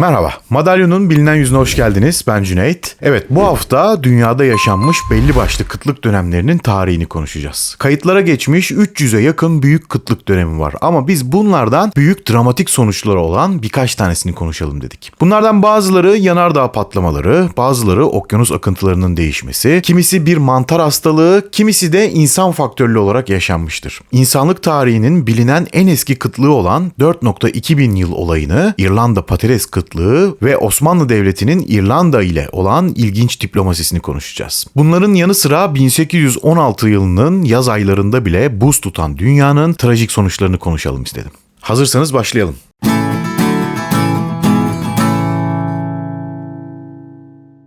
Merhaba, Madalyon'un bilinen yüzüne hoş geldiniz. Ben Cüneyt. Evet, bu hafta dünyada yaşanmış belli başlı kıtlık dönemlerinin tarihini konuşacağız. Kayıtlara geçmiş 300'e yakın büyük kıtlık dönemi var ama biz bunlardan büyük dramatik sonuçları olan birkaç tanesini konuşalım dedik. Bunlardan bazıları yanardağ patlamaları, bazıları okyanus akıntılarının değişmesi, kimisi bir mantar hastalığı, kimisi de insan faktörlü olarak yaşanmıştır. İnsanlık tarihinin bilinen en eski kıtlığı olan 4.2 bin yıl olayını İrlanda patates kıtlığı ve Osmanlı Devleti'nin İrlanda ile olan ilginç diplomasisini konuşacağız. Bunların yanı sıra 1816 yılının yaz aylarında bile buz tutan dünyanın trajik sonuçlarını konuşalım istedim. Hazırsanız başlayalım.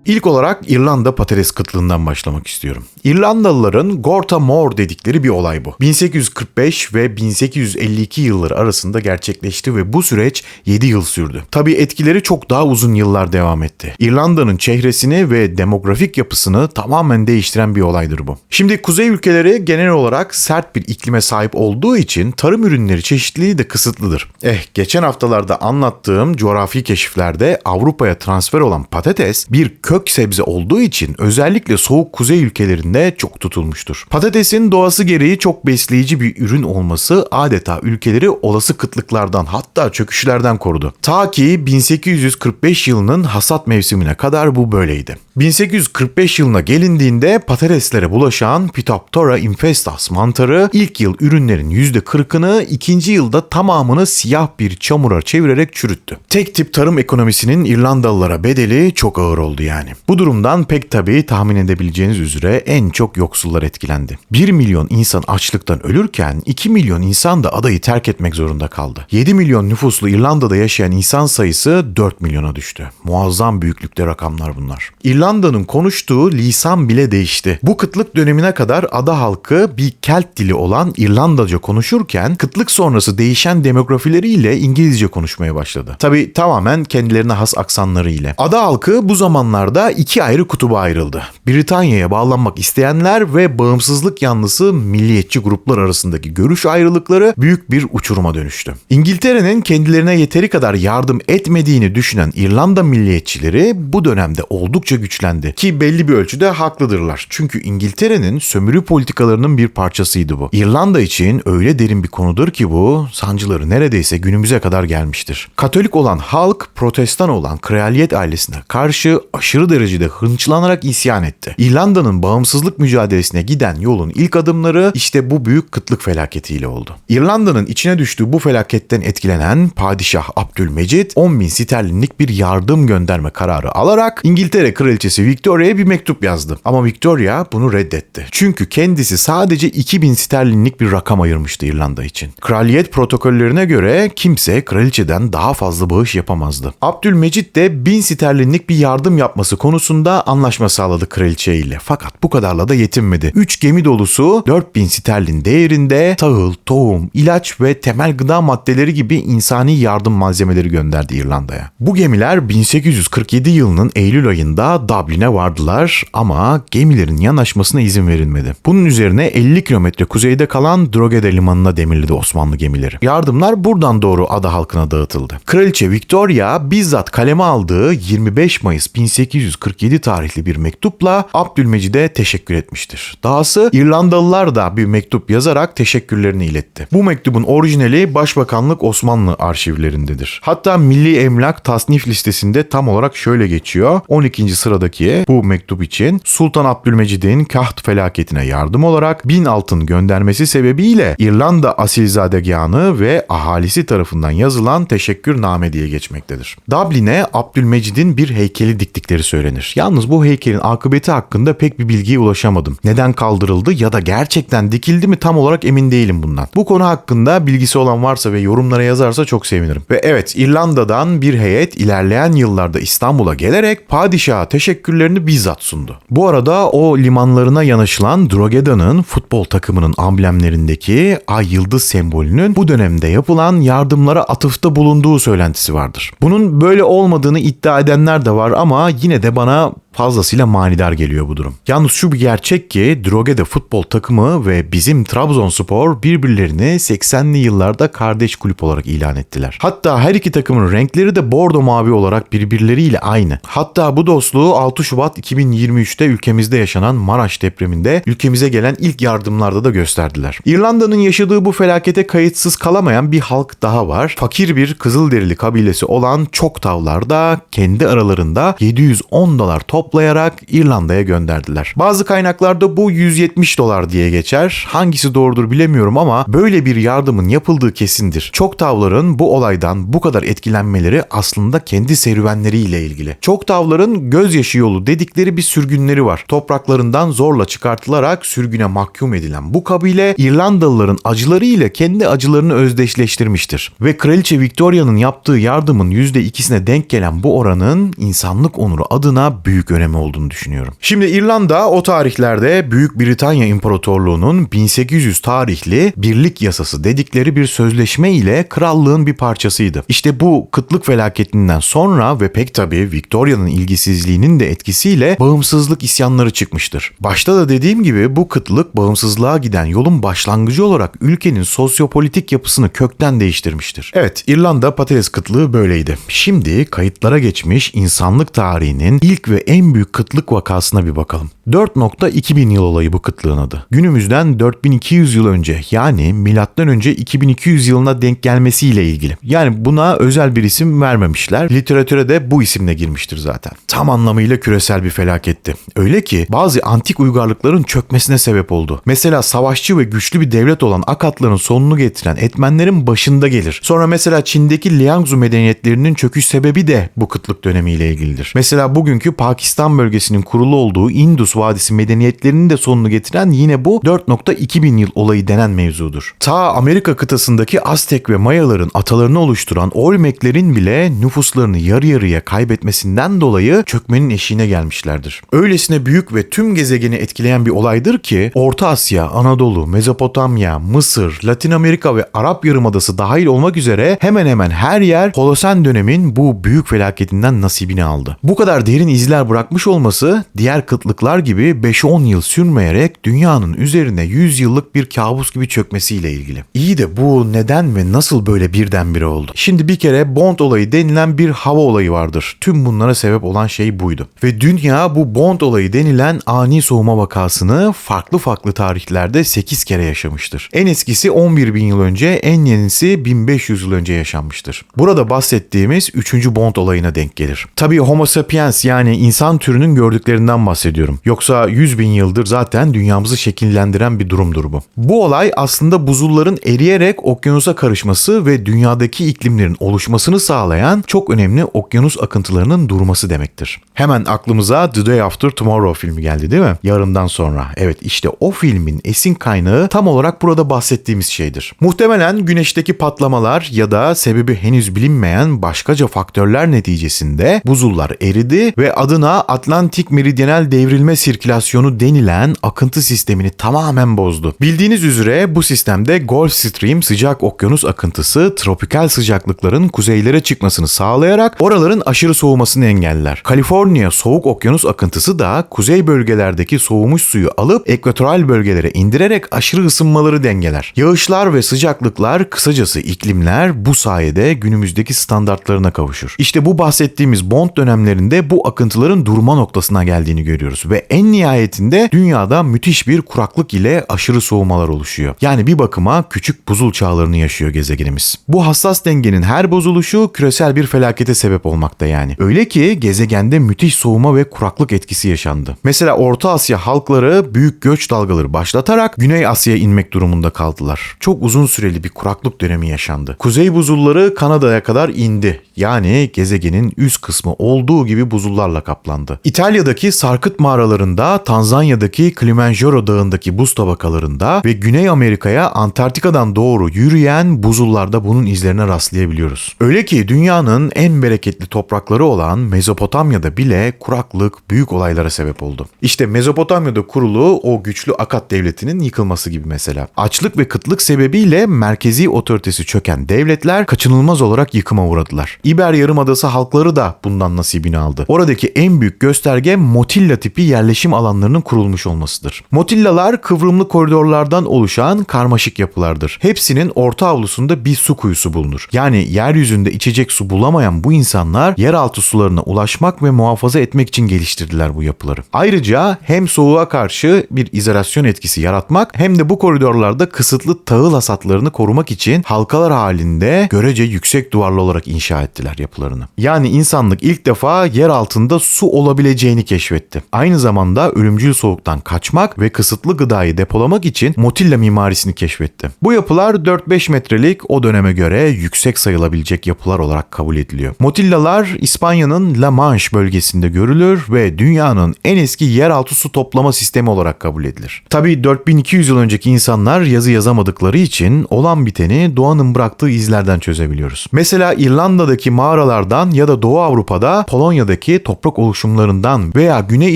İlk olarak İrlanda patates kıtlığından başlamak istiyorum. İrlandalıların Gorta Mor dedikleri bir olay bu. 1845 ve 1852 yılları arasında gerçekleşti ve bu süreç 7 yıl sürdü. Tabi etkileri çok daha uzun yıllar devam etti. İrlanda'nın çehresini ve demografik yapısını tamamen değiştiren bir olaydır bu. Şimdi kuzey ülkeleri genel olarak sert bir iklime sahip olduğu için tarım ürünleri çeşitliliği de kısıtlıdır. Eh geçen haftalarda anlattığım coğrafi keşiflerde Avrupa'ya transfer olan patates bir kök sebze olduğu için özellikle soğuk kuzey ülkelerinde çok tutulmuştur. Patatesin doğası gereği çok besleyici bir ürün olması adeta ülkeleri olası kıtlıklardan hatta çöküşlerden korudu. Ta ki 1845 yılının hasat mevsimine kadar bu böyleydi. 1845 yılına gelindiğinde patateslere bulaşan Phytophthora infestas mantarı ilk yıl ürünlerin %40'ını ikinci yılda tamamını siyah bir çamura çevirerek çürüttü. Tek tip tarım ekonomisinin İrlandalılara bedeli çok ağır oldu yani. Bu durumdan pek tabii tahmin edebileceğiniz üzere en çok yoksullar etkilendi. 1 milyon insan açlıktan ölürken 2 milyon insan da adayı terk etmek zorunda kaldı. 7 milyon nüfuslu İrlanda'da yaşayan insan sayısı 4 milyona düştü. Muazzam büyüklükte rakamlar bunlar. İrlanda'nın konuştuğu lisan bile değişti. Bu kıtlık dönemine kadar ada halkı bir Kelt dili olan İrlandaca konuşurken kıtlık sonrası değişen demografileriyle İngilizce konuşmaya başladı. Tabi tamamen kendilerine has aksanları ile. Ada halkı bu zamanlarda iki ayrı kutuba ayrıldı. Britanya'ya bağlanmak isteyenler ve bağımsızlık yanlısı milliyetçi gruplar arasındaki görüş ayrılıkları büyük bir uçuruma dönüştü. İngiltere'nin kendilerine yeteri kadar yardım etmediğini düşünen İrlanda milliyetçileri bu dönemde oldukça güçlendi. Ki belli bir ölçüde haklıdırlar. Çünkü İngiltere'nin sömürü politikalarının bir parçasıydı bu. İrlanda için öyle derin bir konudur ki bu sancıları neredeyse günümüze kadar gelmiştir. Katolik olan halk protestan olan kraliyet ailesine karşı aşırı derecede hınçlanarak isyan etti. İrlanda'nın bağımsızlık mücadelesine giden yolun ilk adımları işte bu büyük kıtlık felaketiyle oldu. İrlanda'nın içine düştüğü bu felaketten etkilenen Padişah Abdülmecit 10 bin sterlinlik bir yardım gönderme kararı alarak İngiltere Kraliçesi Victoria'ya bir mektup yazdı. Ama Victoria bunu reddetti. Çünkü kendisi sadece 2000 sterlinlik bir rakam ayırmıştı İrlanda için. Kraliyet protokollerine göre kimse kraliçeden daha fazla bağış yapamazdı. Abdülmecit de 1000 sterlinlik bir yardım yapması konusunda anlaşma sağladı kraliçe ile. Fakat bu kadarla da yetinmedi. 3 gemi dolusu 4000 sterlin değerinde tahıl, tohum, ilaç ve temel gıda maddeleri gibi insani yardım malzemeleri gönderdi İrlanda'ya. Bu gemiler 1847 yılının Eylül ayında Dublin'e vardılar ama gemilerin yanaşmasına izin verilmedi. Bunun üzerine 50 kilometre kuzeyde kalan Drogheda limanına demirledi Osmanlı gemileri. Yardımlar buradan doğru ada halkına dağıtıldı. Kraliçe Victoria bizzat kaleme aldığı 25 Mayıs 1847 tarihli bir mektupla Abdülmecid'e teşekkür etmiştir. Dahası İrlandalılar da bir mektup yazarak teşekkürlerini iletti. Bu mektubun orijinali Başbakanlık Osmanlı arşivlerindedir. Hatta Milli Emlak tasnif listesinde tam olarak şöyle geçiyor. 12. sıradaki bu mektup için Sultan Abdülmecid'in Kaht felaketine yardım olarak bin altın göndermesi sebebiyle İrlanda asilzadegahı ve ahalisi tarafından yazılan teşekkürname diye geçmektedir. Dublin'e Abdülmecid'in bir heykeli diktikleri söylenir. Yalnız bu heykelin akıbeti hakkında pek bir bilgiye ulaşamadım. Neden kaldırıldı ya da gerçekten dikildi mi tam olarak emin değilim bundan. Bu konu hakkında bilgisi olan varsa ve yorumlara yazarsa çok sevinirim. Ve evet İrlanda'dan bir heyet ilerleyen yıllarda İstanbul'a gelerek padişaha teşekkürlerini bizzat sundu. Bu arada o limanlarına yanaşılan Drogeda'nın futbol takımının amblemlerindeki ay yıldız sembolünün bu dönemde yapılan yardımlara atıfta bulunduğu söylentisi vardır. Bunun böyle olmadığını iddia edenler de var ama yine de bana Fazlasıyla manidar geliyor bu durum. Yalnız şu bir gerçek ki Drogheda futbol takımı ve bizim Trabzonspor birbirlerini 80'li yıllarda kardeş kulüp olarak ilan ettiler. Hatta her iki takımın renkleri de bordo mavi olarak birbirleriyle aynı. Hatta bu dostluğu 6 Şubat 2023'te ülkemizde yaşanan Maraş depreminde ülkemize gelen ilk yardımlarda da gösterdiler. İrlanda'nın yaşadığı bu felakete kayıtsız kalamayan bir halk daha var. Fakir bir Kızılderili kabilesi olan Çoktavlar da kendi aralarında 710 dolar toplayarak İrlanda'ya gönderdiler. Bazı kaynaklarda bu 170 dolar diye geçer. Hangisi doğrudur bilemiyorum ama böyle bir yardımın yapıldığı kesindir. Çoktavların bu olaydan bu kadar etkilenmeleri aslında kendi serüvenleriyle ilgili. Çoktavların gözyaşı yolu dedikleri bir sürgünleri var. Topraklarından zorla çıkartılarak sürgüne mahkum edilen bu kabile İrlandalıların acıları ile kendi acılarını özdeşleştirmiştir. Ve Kraliçe Victoria'nın yaptığı yardımın %2'sine denk gelen bu oranın insanlık onuru adına büyük önemi olduğunu düşünüyorum. Şimdi İrlanda o tarihlerde Büyük Britanya İmparatorluğu'nun 1800 tarihli birlik yasası dedikleri bir sözleşme ile krallığın bir parçasıydı. İşte bu kıtlık felaketinden sonra ve pek tabii Victoria'nın ilgisizliğinin de etkisiyle bağımsızlık isyanları çıkmıştır. Başta da dediğim gibi bu kıtlık bağımsızlığa giden yolun başlangıcı olarak ülkenin sosyopolitik yapısını kökten değiştirmiştir. Evet İrlanda patates kıtlığı böyleydi. Şimdi kayıtlara geçmiş insanlık tarihinin ilk ve en büyük kıtlık vakasına bir bakalım. 4.2000 yıl olayı bu kıtlığın adı. Günümüzden 4200 yıl önce yani milattan önce 2200 yılına denk gelmesiyle ilgili. Yani buna özel bir isim vermemişler. Literatüre de bu isimle girmiştir zaten. Tam anlamıyla küresel bir felaketti. Öyle ki bazı antik uygarlıkların çökmesine sebep oldu. Mesela savaşçı ve güçlü bir devlet olan Akatların sonunu getiren etmenlerin başında gelir. Sonra mesela Çin'deki Liangzu medeniyetlerinin çöküş sebebi de bu kıtlık dönemiyle ilgilidir. Mesela bugünkü Pakistan bölgesinin kurulu olduğu Indus Vadisi medeniyetlerinin de sonunu getiren yine bu 4.2 bin yıl olayı denen mevzudur. Ta Amerika kıtasındaki Aztek ve Mayaların atalarını oluşturan Olmeklerin bile nüfuslarını yarı yarıya kaybetmesinden dolayı çökmenin eşiğine gelmişlerdir. Öylesine büyük ve tüm gezegeni etkileyen bir olaydır ki Orta Asya, Anadolu, Mezopotamya, Mısır, Latin Amerika ve Arap Yarımadası dahil olmak üzere hemen hemen her yer Holosen dönemin bu büyük felaketinden nasibini aldı. Bu kadar derin izler bırakmış olması diğer kıtlıklar gibi 5-10 yıl sürmeyerek dünyanın üzerine 100 yıllık bir kabus gibi çökmesiyle ilgili. İyi de bu neden ve nasıl böyle birdenbire oldu? Şimdi bir kere Bond olayı denilen bir hava olayı vardır. Tüm bunlara sebep olan şey buydu. Ve dünya bu Bond olayı denilen ani soğuma vakasını farklı farklı tarihlerde 8 kere yaşamıştır. En eskisi 11 bin yıl önce, en yenisi 1500 yıl önce yaşanmıştır. Burada bahsettiğimiz 3. Bond olayına denk gelir. Tabii Homo sapiens yani insan türünün gördüklerinden bahsediyorum. Yoksa 100 bin yıldır zaten dünyamızı şekillendiren bir durumdur bu. Bu olay aslında buzulların eriyerek okyanusa karışması ve dünyadaki iklimlerin oluşmasını sağlayan çok önemli okyanus akıntılarının durması demektir. Hemen aklımıza The Day After Tomorrow filmi geldi değil mi? Yarından sonra. Evet işte o filmin esin kaynağı tam olarak burada bahsettiğimiz şeydir. Muhtemelen güneşteki patlamalar ya da sebebi henüz bilinmeyen başkaca faktörler neticesinde buzullar eridi ve adına Atlantik Meridyenel Devrilme Sirkülasyonu denilen akıntı sistemini tamamen bozdu. Bildiğiniz üzere bu sistemde Gulf Stream sıcak okyanus akıntısı tropikal sıcaklıkların kuzeylere çıkmasını sağlayarak oraların aşırı soğumasını engeller. Kaliforniya soğuk okyanus akıntısı da kuzey bölgelerdeki soğumuş suyu alıp ekvatoral bölgelere indirerek aşırı ısınmaları dengeler. Yağışlar ve sıcaklıklar kısacası iklimler bu sayede günümüzdeki standartlarına kavuşur. İşte bu bahsettiğimiz Bond dönemlerinde bu akıntıların durma noktasına geldiğini görüyoruz ve en nihayetinde dünyada müthiş bir kuraklık ile aşırı soğumalar oluşuyor. Yani bir bakıma küçük buzul çağlarını yaşıyor gezegenimiz. Bu hassas dengenin her bozuluşu küresel bir felakete sebep olmakta yani. Öyle ki gezegende müthiş soğuma ve kuraklık etkisi yaşandı. Mesela Orta Asya halkları büyük göç dalgaları başlatarak Güney Asya'ya inmek durumunda kaldılar. Çok uzun süreli bir kuraklık dönemi yaşandı. Kuzey buzulları Kanada'ya kadar indi. Yani gezegenin üst kısmı olduğu gibi buzullarla kaplandı. İtalya'daki sarkıt mağaralarında, Tanzanya'daki Kilimanjaro dağındaki buz tabakalarında ve Güney Amerika'ya Antarktika'dan doğru yürüyen buzullarda bunun izlerine rastlayabiliyoruz. Öyle ki dünyanın en bereketli toprakları olan Mezopotamya'da bile kuraklık büyük olaylara sebep oldu. İşte Mezopotamya'da kurulu o güçlü Akat devletinin yıkılması gibi mesela. Açlık ve kıtlık sebebiyle merkezi otoritesi çöken devletler kaçınılmaz olarak yıkıma uğradılar. İber Yarımadası halkları da bundan nasibini aldı. Oradaki en büyük gösterge Motilla tipi yerleşim alanlarının kurulmuş olmasıdır. Motillalar kıvrımlı koridorlardan oluşan karmaşık yapılardır. Hepsinin orta avlusunda bir su kuyusu bulunur. Yani yeryüzünde içecek su bulamayan bu insanlar yeraltı sularına ulaşmak ve muhafaza etmek için geliştirdiler bu yapıları. Ayrıca hem soğuğa karşı bir izolasyon etkisi yaratmak hem de bu koridorlarda kısıtlı tahıl hasatlarını korumak için halkalar halinde görece yüksek duvarlı olarak inşa ettiler yapılarını. Yani insanlık ilk defa yer altında su olabileceğini keşfetti. Aynı zamanda ölümcül soğuktan kaçmak ve kısıtlı gıdayı depolamak için Motilla mimarisini keşfetti. Bu yapılar 4-5 metrelik o döneme göre yüksek sayılabilecek yapılar olarak kabul ediliyor. Motillalar İspanya'nın La Manche bölgesinde görülür ve dünyanın en eski yeraltı su toplama sistemi olarak kabul edilir. Tabi 4200 yıl önceki insanlar yazı yazamadıkları için olan biteni doğanın bıraktığı izlerden çözebiliyoruz. Mesela İrlanda'daki mağaralardan ya da Doğu Avrupa'da Polonya'daki toprak oluşumlarından veya Güney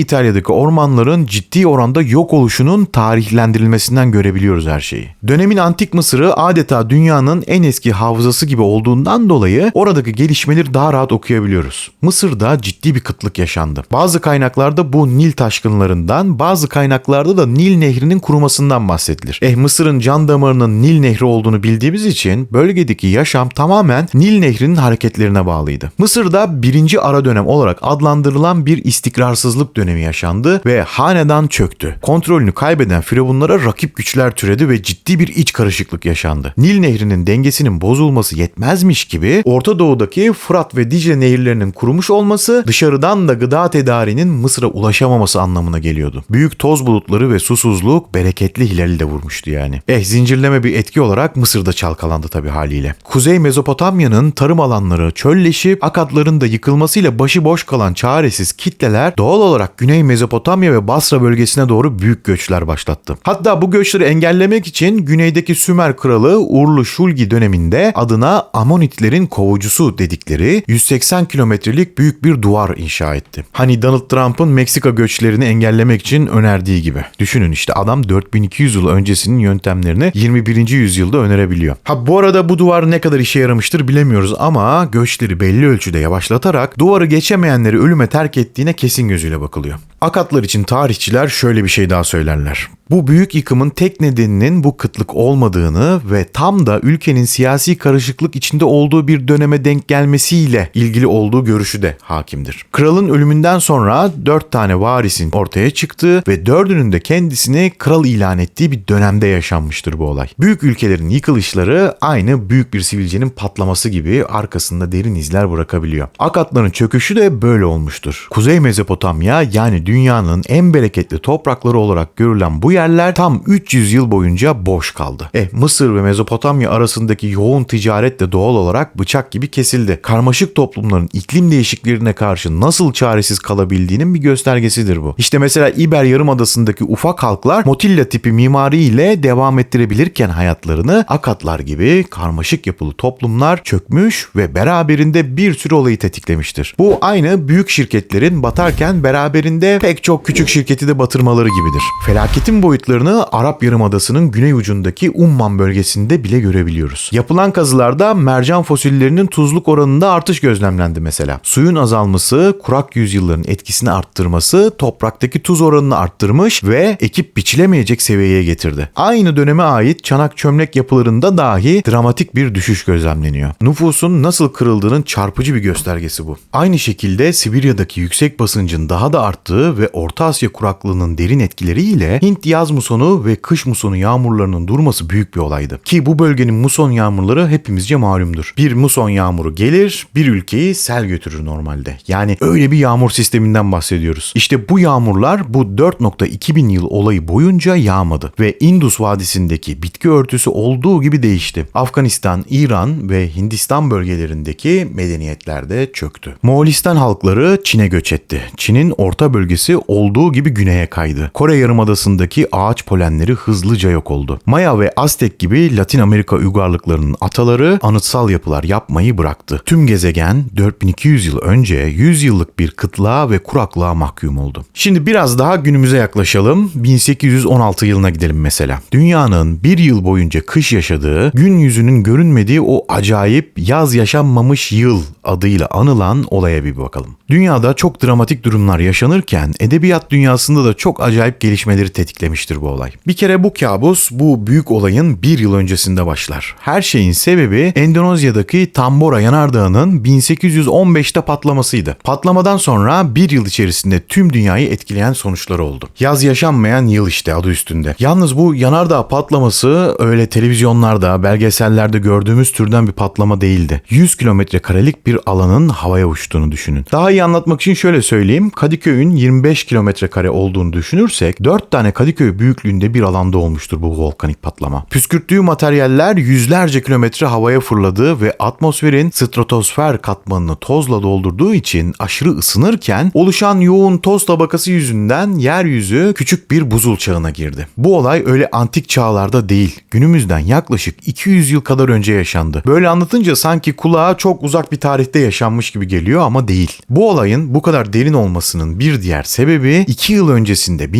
İtalya'daki ormanların ciddi oranda yok oluşunun tarihlendirilmesinden görebiliyoruz her şeyi. Dönemin antik Mısır'ı adeta dünyanın en eski hafızası gibi olduğundan dolayı oradaki gelişmeleri daha rahat okuyabiliyoruz. Mısır'da ciddi bir kıtlık yaşandı. Bazı kaynaklarda bu Nil taşkınlarından, bazı kaynaklarda da Nil Nehri'nin kurumasından bahsedilir. Eh Mısır'ın can damarının Nil Nehri olduğunu bildiğimiz için bölgedeki yaşam tamamen Nil Nehri'nin hareketlerine bağlıydı. Mısır'da birinci ara dönem olarak adlandırılan bir istikrarsızlık dönemi yaşandı ve hanedan çöktü. Kontrolünü kaybeden firavunlara rakip güçler türedi ve ciddi bir iç karışıklık yaşandı. Nil Nehri'nin dengesinin bozulması yetmezmiş gibi Orta Doğu'daki Fırat ve Dicle nehirlerinin kurumuş olması dışarıdan da gıda tedariğinin Mısır'a ulaşamaması anlamına geliyordu. Büyük toz bulutları ve susuzluk bereketli hilali de vurmuştu yani. Eh zincirleme bir etki olarak Mısır'da çalkalandı tabii haliyle. Kuzey Mezopotamya'nın tarım alanları çölleşip akatların da yıkılmasıyla başıboş kalan çaresiz kitleler doğal olarak Güney Mezopotamya ve Basra bölgesine doğru büyük göçler başlattı. Hatta bu göçleri engellemek için güneydeki Sümer kralı Urlu Şulgi döneminde adına Amonitlerin kovucusu dedikleri 180 kilometrelik büyük bir duvar inşa etti. Hani Donald Trump'ın Meksika göçlerini engellemek için önerdiği gibi. Düşünün işte adam 4200 yıl öncesinin yöntemlerini 21. yüzyılda önerebiliyor. Ha bu arada bu duvar ne kadar işe yaramıştır bilemiyoruz ama göçleri belli ölçüde yavaşlatarak duvarı geçemeyenleri ölüme terk ettiğine kesin gözüyle bakılıyor. Akatlar için tarihçiler şöyle bir şey daha söylerler. Bu büyük yıkımın tek nedeninin bu kıtlık olmadığını ve tam da ülkenin siyasi karışıklık içinde olduğu bir döneme denk gelmesiyle ilgili olduğu görüşü de hakimdir. Kralın ölümünden sonra dört tane varisin ortaya çıktığı ve dördünün de kendisini kral ilan ettiği bir dönemde yaşanmıştır bu olay. Büyük ülkelerin yıkılışları aynı büyük bir sivilcenin patlaması gibi arkasında derin izler bırakabiliyor. Akatların çöküşü de böyle olmuştur. Kuzey Mezopotamya yani dünyanın en bereketli toprakları olarak görülen bu yerler tam 300 yıl boyunca boş kaldı. E Mısır ve Mezopotamya arasındaki yoğun ticaret de doğal olarak bıçak gibi kesildi. Karmaşık toplumların iklim değişikliklerine karşı nasıl çaresiz kalabildiğinin bir göstergesidir bu. İşte mesela İber Yarımadası'ndaki ufak halklar Motilla tipi mimari ile devam ettirebilirken hayatlarını Akatlar gibi karmaşık yapılı toplumlar çökmüş ve beraberinde bir sürü olayı tetiklemiştir. Bu aynı büyük şirketlerin batarken beraberinde pek çok küçük şirketi de batırmaları gibidir. Felaketin boyutlarını Arap Yarımadası'nın güney ucundaki Umman bölgesinde bile görebiliyoruz. Yapılan kazılarda mercan fosillerinin tuzluk oranında artış gözlemlendi mesela. Suyun azalması, kurak yüzyılların etkisini arttırması topraktaki tuz oranını arttırmış ve ekip biçilemeyecek seviyeye getirdi. Aynı döneme ait çanak çömlek yapılarında dahi dramatik bir düşüş gözlemleniyor. Nüfusun nasıl kırıldığının çarpıcı bir göstergesi bu. Aynı şekilde Sibirya'daki yüksek basıncın daha da arttığı ve Orta Asya kuraklığının derin etkileriyle Hint yaz musonu ve kış musonu yağmurlarının durması büyük bir olaydı. Ki bu bölgenin muson yağmurları hepimizce malumdur. Bir muson yağmuru gelir, bir ülkeyi sel götürür normalde. Yani öyle bir yağmur sisteminden bahsediyoruz. İşte bu yağmurlar bu 4.2 bin yıl olayı boyunca yağmadı ve Indus Vadisi'ndeki bitki örtüsü olduğu gibi değişti. Afganistan, İran ve Hindistan bölgelerindeki medeniyetler de çöktü. Moğolistan halkları Çin'e göç etti. Çin'in orta bölgesi olduğu gibi güneye kaydı. Kore Yarımadası'ndaki ağaç polenleri hızlıca yok oldu. Maya ve Aztek gibi Latin Amerika uygarlıklarının ataları anıtsal yapılar yapmayı bıraktı. Tüm gezegen 4200 yıl önce 100 yıllık bir kıtlığa ve kuraklığa mahkum oldu. Şimdi biraz daha günümüze yaklaşalım. 1816 yılına gidelim mesela. Dünyanın bir yıl boyunca kış yaşadığı, gün yüzünün görünmediği o acayip yaz yaşanmamış yıl adıyla anılan olaya bir bakalım. Dünyada çok dramatik durumlar yaşanırken edebiyat dünyasında da çok acayip gelişmeleri tetiklemiştir bu olay. Bir kere bu kabus bu büyük olayın bir yıl öncesinde başlar. Her şeyin sebebi Endonezya'daki Tambora Yanardağı'nın 1815'te patlamasıydı. Patlamadan sonra bir yıl içerisinde tüm dünyayı etkileyen sonuçları oldu. Yaz yaşanmayan yıl işte adı üstünde. Yalnız bu yanardağ patlaması öyle televizyonlarda, belgesellerde gördüğümüz türden bir patlama değildi. 100 kilometre karelik bir alanın havaya uçtuğunu düşünün. Daha iyi anlatmak için şöyle söyleyeyim. Kadıköy'ün 25 kilometre kare olduğunu düşünürsek 4 tane Kadıköy büyüklüğünde bir alanda olmuştur bu volkanik patlama. Püskürttüğü materyaller yüzlerce kilometre havaya fırladı ve atmosferin stratosfer katmanını tozla doldurduğu için aşırı ısınırken oluşan yoğun toz tabakası yüzünden yeryüzü küçük bir buzul çağına girdi. Bu olay öyle antik çağlarda değil, günümüzden yaklaşık 200 yıl kadar önce yaşandı. Böyle anlatınca sanki kulağa çok uzak bir tarihte yaşanmış gibi geliyor ama değil. Bu olayın bu kadar derin olmasının bir diğer sebebi 2 yıl öncesinde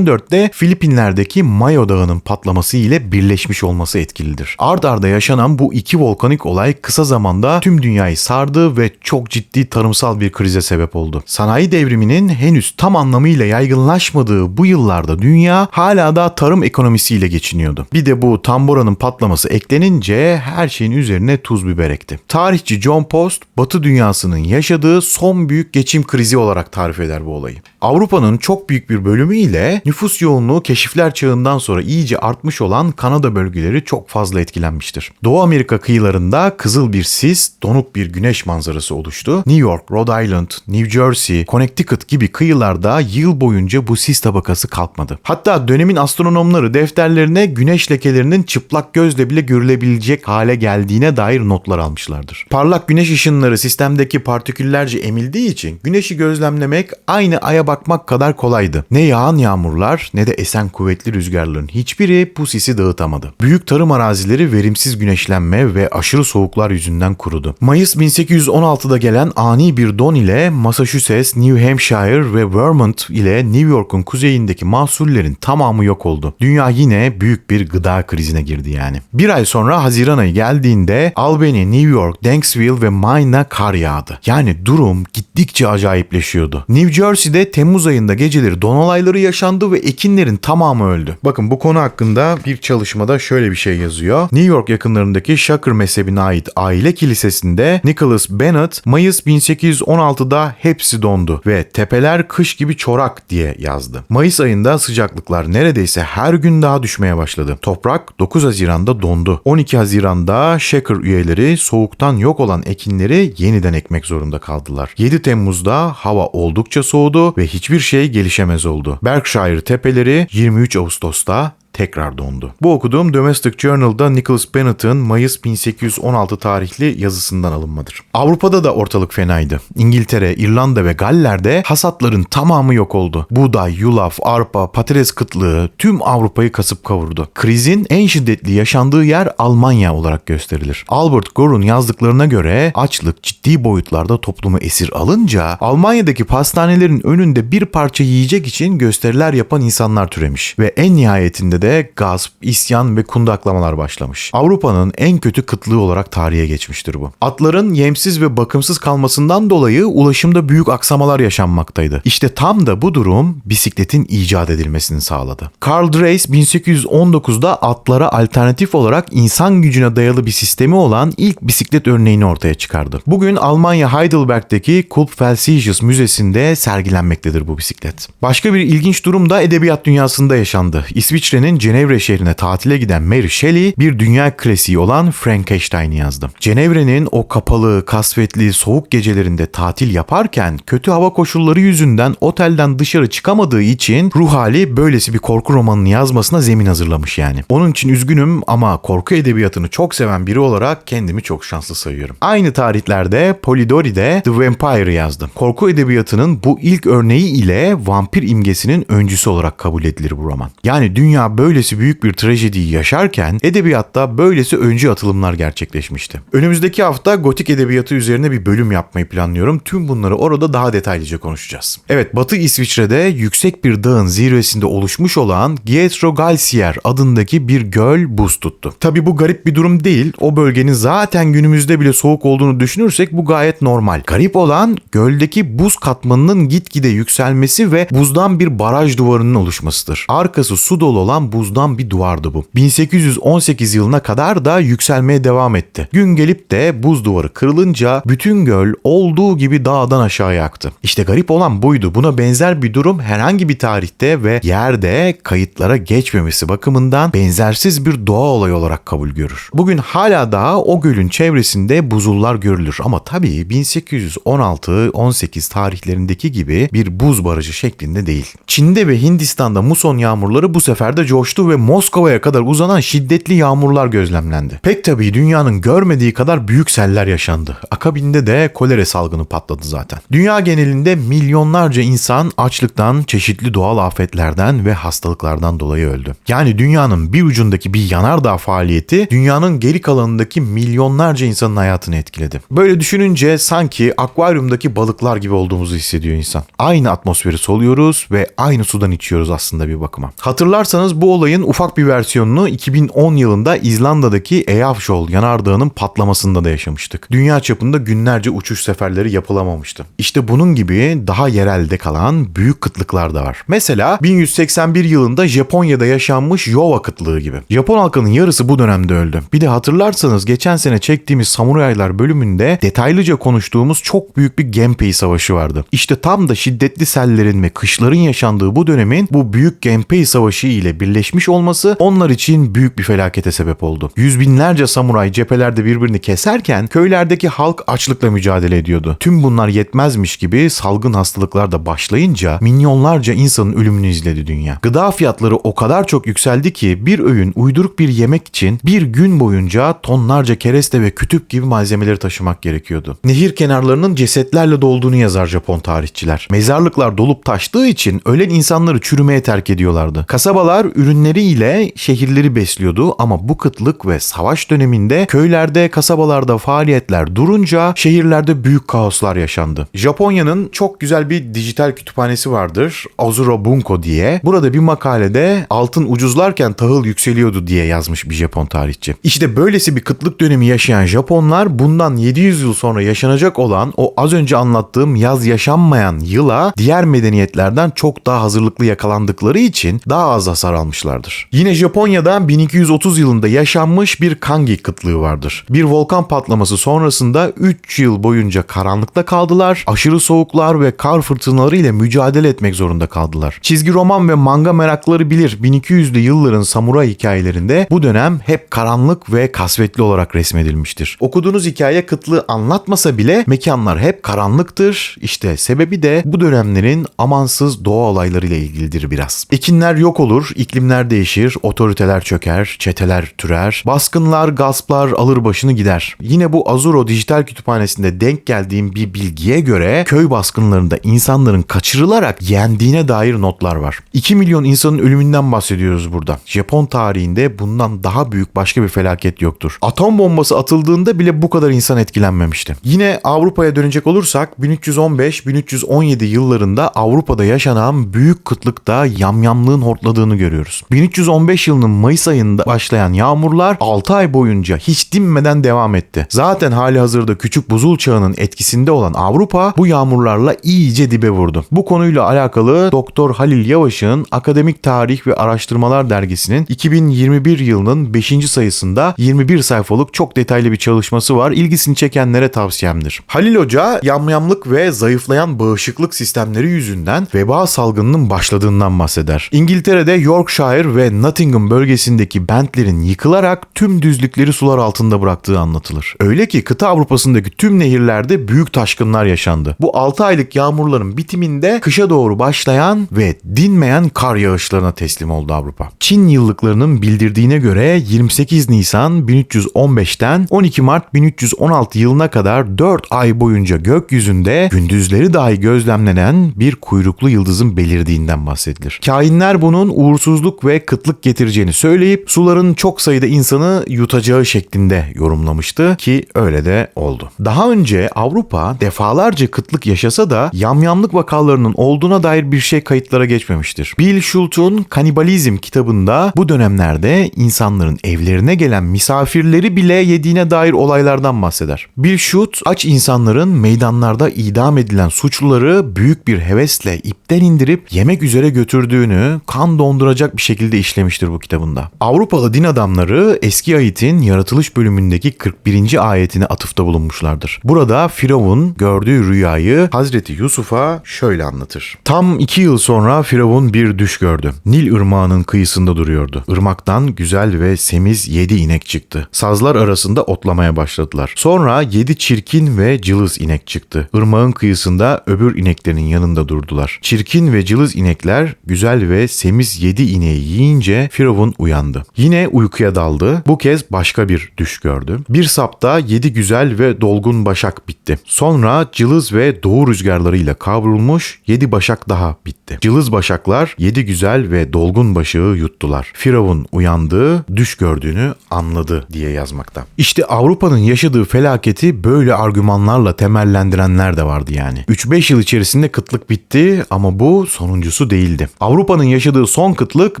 1814'te Filipinler'deki Mayo Dağı'nın patlaması ile birleşmiş olması etkilidir. Ard arda yaşanan bu iki volkanik olay kısa zamanda tüm dünyayı sardı ve çok ciddi tarımsal bir krize sebep oldu. Sanayi devriminin henüz tam anlamıyla yaygınlaşmadığı bu yıllarda dünya hala da tarım ekonomisiyle geçiniyordu. Bir de bu tamboranın patlaması eklenince her şeyin üzerine tuz biber ekti. Tarihçi John Post, Batı dünyasının yaşadığı son büyük geçim krizi olarak tarif eder bu olayı. Avrupa'nın çok büyük bir bölümü ile nüfus yoğunluğu keşifler çağından sonra iyice artmış olan Kanada bölgeleri çok fazla etkilenmiştir. Doğu Amerika kıyılarında kızıl bir sis, donuk bir güneş manzarası oluştu. New York, Rhode Island, New Jersey, Connecticut gibi kıyılarda yıl boyunca bu sis tabakası kalkmadı. Hatta dönemin astronomları defterlerine güneş lekelerinin çıplak gözle bile görülebilecek hale geldiğine dair notlar almışlardır. Parlak güneş ışınları sistemdeki partiküllerce emildiği için güneşi gözlemlemek aynı aya bakmak kadar kolaydı. Ne yağan yağmurlar ne de esen kuvvetli rüzgarların hiçbiri bu sisi dağıtamadı. Büyük tarım arazileri verimsiz güneşlenme ve aşırı soğuklar yüzünden kurudu. Mayıs 1816'da gelen ani bir don ile Massachusetts, New Hampshire ve Vermont ile New York'un kuzeyindeki mahsullerin tamamı yok oldu. Dünya yine büyük bir gıda krizine girdi yani. Bir ay sonra Haziran ayı geldiğinde Albany, New York, Danksville ve Maine'a kar yağdı. Yani durum gittikçe acayipleşiyordu. New Jersey'de Temmuz ayında geceleri don olayları yaşandı ve ekinlerin tamamı öldü. Bakın bu konu hakkında bir çalışmada şöyle bir şey yazıyor. New York yakınlarındaki Shaker mezhebine ait aile kilisesinde Nicholas Bennett Mayıs 1816'da hepsi dondu ve tepeler kış gibi çorak diye yazdı. Mayıs ayında sıcaklıklar neredeyse her gün daha düşmeye başladı. Toprak 9 Haziran'da dondu. 12 Haziran'da Shaker üyeleri soğuktan yok olan ekinleri yeniden ekmek zorunda kaldılar. 7 Temmuz'da hava oldukça soğudu ve hiçbir şey gelişemez oldu. Berkshire tepeleri 23 Ağustos'ta tekrar dondu. Bu okuduğum Domestic Journal'da Nicholas Bennett'ın Mayıs 1816 tarihli yazısından alınmadır. Avrupa'da da ortalık fenaydı. İngiltere, İrlanda ve Galler'de hasatların tamamı yok oldu. Buğday, yulaf, arpa, patates kıtlığı tüm Avrupa'yı kasıp kavurdu. Krizin en şiddetli yaşandığı yer Almanya olarak gösterilir. Albert Gore'un yazdıklarına göre açlık ciddi boyutlarda toplumu esir alınca Almanya'daki pastanelerin önünde bir parça yiyecek için gösteriler yapan insanlar türemiş ve en nihayetinde de gasp, isyan ve kundaklamalar başlamış. Avrupa'nın en kötü kıtlığı olarak tarihe geçmiştir bu. Atların yemsiz ve bakımsız kalmasından dolayı ulaşımda büyük aksamalar yaşanmaktaydı. İşte tam da bu durum bisikletin icat edilmesini sağladı. Karl Dreis 1819'da atlara alternatif olarak insan gücüne dayalı bir sistemi olan ilk bisiklet örneğini ortaya çıkardı. Bugün Almanya Heidelberg'deki Kulpfelsiches Müzesi'nde sergilenmektedir bu bisiklet. Başka bir ilginç durum da edebiyat dünyasında yaşandı. İsviçre'nin İngiltere'nin Cenevre şehrine tatile giden Mary Shelley bir dünya klasiği olan Frankenstein'i yazdı. Cenevre'nin o kapalı, kasvetli, soğuk gecelerinde tatil yaparken kötü hava koşulları yüzünden otelden dışarı çıkamadığı için ruh hali böylesi bir korku romanını yazmasına zemin hazırlamış yani. Onun için üzgünüm ama korku edebiyatını çok seven biri olarak kendimi çok şanslı sayıyorum. Aynı tarihlerde Polidori de The Vampire yazdı. Korku edebiyatının bu ilk örneği ile vampir imgesinin öncüsü olarak kabul edilir bu roman. Yani dünya böylesi büyük bir trajediyi yaşarken edebiyatta böylesi öncü atılımlar gerçekleşmişti. Önümüzdeki hafta gotik edebiyatı üzerine bir bölüm yapmayı planlıyorum. Tüm bunları orada daha detaylıca konuşacağız. Evet Batı İsviçre'de yüksek bir dağın zirvesinde oluşmuş olan Gietrogalsier adındaki bir göl buz tuttu. Tabi bu garip bir durum değil. O bölgenin zaten günümüzde bile soğuk olduğunu düşünürsek bu gayet normal. Garip olan göldeki buz katmanının gitgide yükselmesi ve buzdan bir baraj duvarının oluşmasıdır. Arkası su dolu olan buzdan bir duvardı bu. 1818 yılına kadar da yükselmeye devam etti. Gün gelip de buz duvarı kırılınca bütün göl olduğu gibi dağdan aşağıya aktı. İşte garip olan buydu. Buna benzer bir durum herhangi bir tarihte ve yerde kayıtlara geçmemesi bakımından benzersiz bir doğa olayı olarak kabul görür. Bugün hala daha o gölün çevresinde buzullar görülür ama tabii 1816-18 tarihlerindeki gibi bir buz barajı şeklinde değil. Çin'de ve Hindistan'da muson yağmurları bu sefer de coştu ve Moskova'ya kadar uzanan şiddetli yağmurlar gözlemlendi. Pek tabii dünyanın görmediği kadar büyük seller yaşandı. Akabinde de kolera salgını patladı zaten. Dünya genelinde milyonlarca insan açlıktan, çeşitli doğal afetlerden ve hastalıklardan dolayı öldü. Yani dünyanın bir ucundaki bir yanardağ faaliyeti dünyanın geri kalanındaki milyonlarca insanın hayatını etkiledi. Böyle düşününce sanki akvaryumdaki balıklar gibi olduğumuzu hissediyor insan. Aynı atmosferi soluyoruz ve aynı sudan içiyoruz aslında bir bakıma. Hatırlarsanız bu olayın ufak bir versiyonunu 2010 yılında İzlanda'daki Eyjafjall yanardağının patlamasında da yaşamıştık. Dünya çapında günlerce uçuş seferleri yapılamamıştı. İşte bunun gibi daha yerelde kalan büyük kıtlıklar da var. Mesela 1181 yılında Japonya'da yaşanmış Yova kıtlığı gibi. Japon halkının yarısı bu dönemde öldü. Bir de hatırlarsanız geçen sene çektiğimiz Samuraylar bölümünde detaylıca konuştuğumuz çok büyük bir Genpei savaşı vardı. İşte tam da şiddetli sellerin ve kışların yaşandığı bu dönemin bu büyük Genpei savaşı ile birleşmiş olması onlar için büyük bir felakete sebep oldu. Yüz binlerce samuray cephelerde birbirini keserken köylerdeki halk açlıkla mücadele ediyordu. Tüm bunlar yetmezmiş gibi salgın hastalıklar da başlayınca milyonlarca insanın ölümünü izledi dünya. Gıda fiyatları o kadar çok yükseldi ki bir öğün uyduruk bir yemek için bir gün boyunca tonlarca kereste ve kütük gibi malzemeleri taşımak gerekiyordu. Nehir kenarlarının cesetlerle dolduğunu yazar Japon tarihçiler. Mezarlıklar dolup taştığı için ölen insanları çürümeye terk ediyorlardı. Kasabalar ürünleriyle şehirleri besliyordu ama bu kıtlık ve savaş döneminde köylerde, kasabalarda faaliyetler durunca şehirlerde büyük kaoslar yaşandı. Japonya'nın çok güzel bir dijital kütüphanesi vardır. Azuro Bunko diye. Burada bir makalede altın ucuzlarken tahıl yükseliyordu diye yazmış bir Japon tarihçi. İşte böylesi bir kıtlık dönemi yaşayan Japonlar bundan 700 yıl sonra yaşanacak olan o az önce anlattığım yaz yaşanmayan yıla diğer medeniyetlerden çok daha hazırlıklı yakalandıkları için daha az hasar almışlardır. Yine Japonya'da 1230 yılında yaşanmış bir Kangi kıtlığı vardır. Bir volkan patlaması sonrasında 3 yıl boyunca karanlıkta kaldılar. Aşırı soğuklar ve kar fırtınaları ile mücadele etmek zorunda kaldılar. Çizgi roman ve manga merakları bilir 1200'lü yılların samuray hikayelerinde bu dönem hep karanlık ve kasvetli olarak resmedilmiştir. Okuduğunuz hikaye kıtlığı anlatmasa bile mekanlar hep karanlıktır. İşte sebebi de bu dönemlerin amansız doğa olaylarıyla ilgilidir biraz. Ekinler yok olur, iklimler değişir, otoriteler çöker, çeteler türer, baskınlar, gasplar alır başını gider. Yine bu Azuro dijital kütüphanesinde denk geldiğim bir bilgiye göre köy baskınlarında insanların kaçırılarak yendiğine dair notlar var. 2 milyon insanın ölümünden bahsediyoruz burada. Japon tarihinde bundan daha büyük başka bir felaket yoktur. Atom bombası atıldığında bile bu kadar insan etkilenmemişti. Yine Avrupa'ya dönecek olursak 1315-1317 yıllarında Avrupa'da yaşanan büyük kıtlıkta yamyamlığın hortladığını görüyoruz. 1315 yılının Mayıs ayında başlayan yağmurlar 6 ay boyunca hiç dinmeden devam etti. Zaten hali hazırda küçük buzul çağının etkisinde olan Avrupa bu yağmurlarla iyice dibe vurdu. Bu konuyla alakalı Doktor Halil Yavaş'ın Akademik Tarih ve Araştırmalar dergisinin 2021 yılının 5. sayısında 21 sayfalık çok detaylı bir çalışması var. İlgisini çekenlere tavsiyemdir. Halil Hoca yamyamlık ve zayıflayan bağışıklık sistemleri yüzünden veba salgınının başladığından bahseder. İngiltere'de Yorkshire Yorkshire ve Nottingham bölgesindeki bentlerin yıkılarak tüm düzlükleri sular altında bıraktığı anlatılır. Öyle ki kıta Avrupa'sındaki tüm nehirlerde büyük taşkınlar yaşandı. Bu 6 aylık yağmurların bitiminde kışa doğru başlayan ve dinmeyen kar yağışlarına teslim oldu Avrupa. Çin yıllıklarının bildirdiğine göre 28 Nisan 1315'ten 12 Mart 1316 yılına kadar 4 ay boyunca gökyüzünde gündüzleri dahi gözlemlenen bir kuyruklu yıldızın belirdiğinden bahsedilir. Kainler bunun uğursuzluk ve kıtlık getireceğini söyleyip suların çok sayıda insanı yutacağı şeklinde yorumlamıştı ki öyle de oldu. Daha önce Avrupa defalarca kıtlık yaşasa da yamyamlık vakalarının olduğuna dair bir şey kayıtlara geçmemiştir. Bill Schultz'un Kanibalizm kitabında bu dönemlerde insanların evlerine gelen misafirleri bile yediğine dair olaylardan bahseder. Bill Schultz aç insanların meydanlarda idam edilen suçluları büyük bir hevesle ipten indirip yemek üzere götürdüğünü kan donduracak bir şekilde işlemiştir bu kitabında. Avrupalı din adamları eski ayetin yaratılış bölümündeki 41. ayetine atıfta bulunmuşlardır. Burada Firavun gördüğü rüyayı Hazreti Yusuf'a şöyle anlatır. Tam iki yıl sonra Firavun bir düş gördü. Nil ırmağının kıyısında duruyordu. Irmaktan güzel ve semiz yedi inek çıktı. Sazlar arasında otlamaya başladılar. Sonra yedi çirkin ve cılız inek çıktı. Irmağın kıyısında öbür ineklerin yanında durdular. Çirkin ve cılız inekler güzel ve semiz yedi ineği yiyince Firavun uyandı. Yine uykuya daldı. Bu kez başka bir düş gördü. Bir sapta yedi güzel ve dolgun başak bitti. Sonra cılız ve doğu rüzgarlarıyla kavrulmuş yedi başak daha bitti. Cılız başaklar yedi güzel ve dolgun başağı yuttular. Firavun uyandı, düş gördüğünü anladı diye yazmakta. İşte Avrupa'nın yaşadığı felaketi böyle argümanlarla temellendirenler de vardı yani. 3-5 yıl içerisinde kıtlık bitti ama bu sonuncusu değildi. Avrupa'nın yaşadığı son kıtlık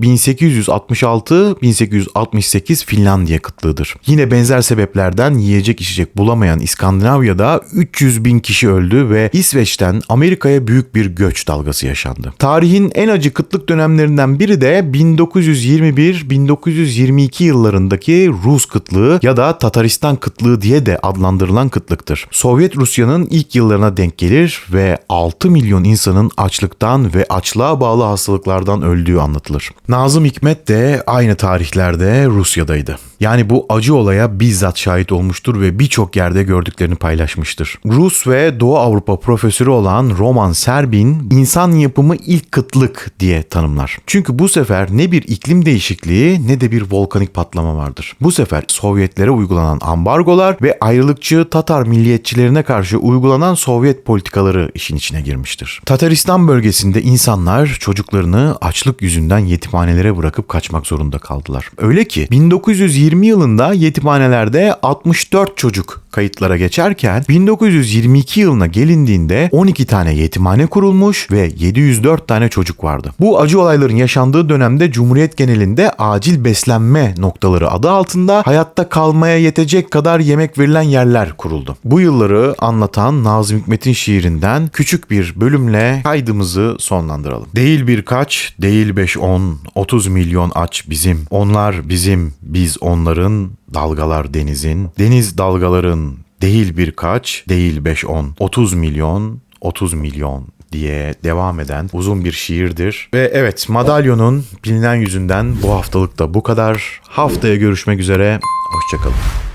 1866-1868 Finlandiya kıtlığıdır. Yine benzer sebeplerden yiyecek içecek bulamayan İskandinavya'da 300 bin kişi öldü ve İsveç'ten Amerika'ya büyük bir göç dalgası yaşandı. Tarihin en acı kıtlık dönemlerinden biri de 1921-1922 yıllarındaki Rus kıtlığı ya da Tataristan kıtlığı diye de adlandırılan kıtlıktır. Sovyet Rusya'nın ilk yıllarına denk gelir ve 6 milyon insanın açlıktan ve açlığa bağlı hastalıklardan öldüğü anlatılır. Nazım Hikmet de aynı tarihlerde Rusya'daydı. Yani bu acı olaya bizzat şahit olmuştur ve birçok yerde gördüklerini paylaşmıştır. Rus ve Doğu Avrupa profesörü olan Roman Serbin, insan yapımı ilk kıtlık diye tanımlar. Çünkü bu sefer ne bir iklim değişikliği ne de bir volkanik patlama vardır. Bu sefer Sovyetlere uygulanan ambargolar ve ayrılıkçı Tatar milliyetçilerine karşı uygulanan Sovyet politikaları işin içine girmiştir. Tataristan bölgesinde insanlar çocuklarını açlık yüzünden yetimhanelere bırakıp kaçmak zorunda kaldılar. Öyle ki 1920 yılında yetimhanelerde 64 çocuk kayıtlara geçerken 1922 yılına gelindiğinde 12 tane yetimhane kurulmuş ve 704 tane çocuk vardı. Bu acı olayların yaşandığı dönemde Cumhuriyet genelinde acil beslenme noktaları adı altında hayatta kalmaya yetecek kadar yemek verilen yerler kuruldu. Bu yılları anlatan Nazım Hikmet'in şiirinden küçük bir bölümle kaydımızı sonlandıralım. Değil birkaç, değil 5-10, 30 milyon aç bizim. Onlar bizim, biz onların, dalgalar denizin. Deniz dalgaların, değil birkaç, değil 5-10, 30 milyon, 30 milyon diye devam eden uzun bir şiirdir. Ve evet madalyonun bilinen yüzünden bu haftalık da bu kadar. Haftaya görüşmek üzere. Hoşçakalın.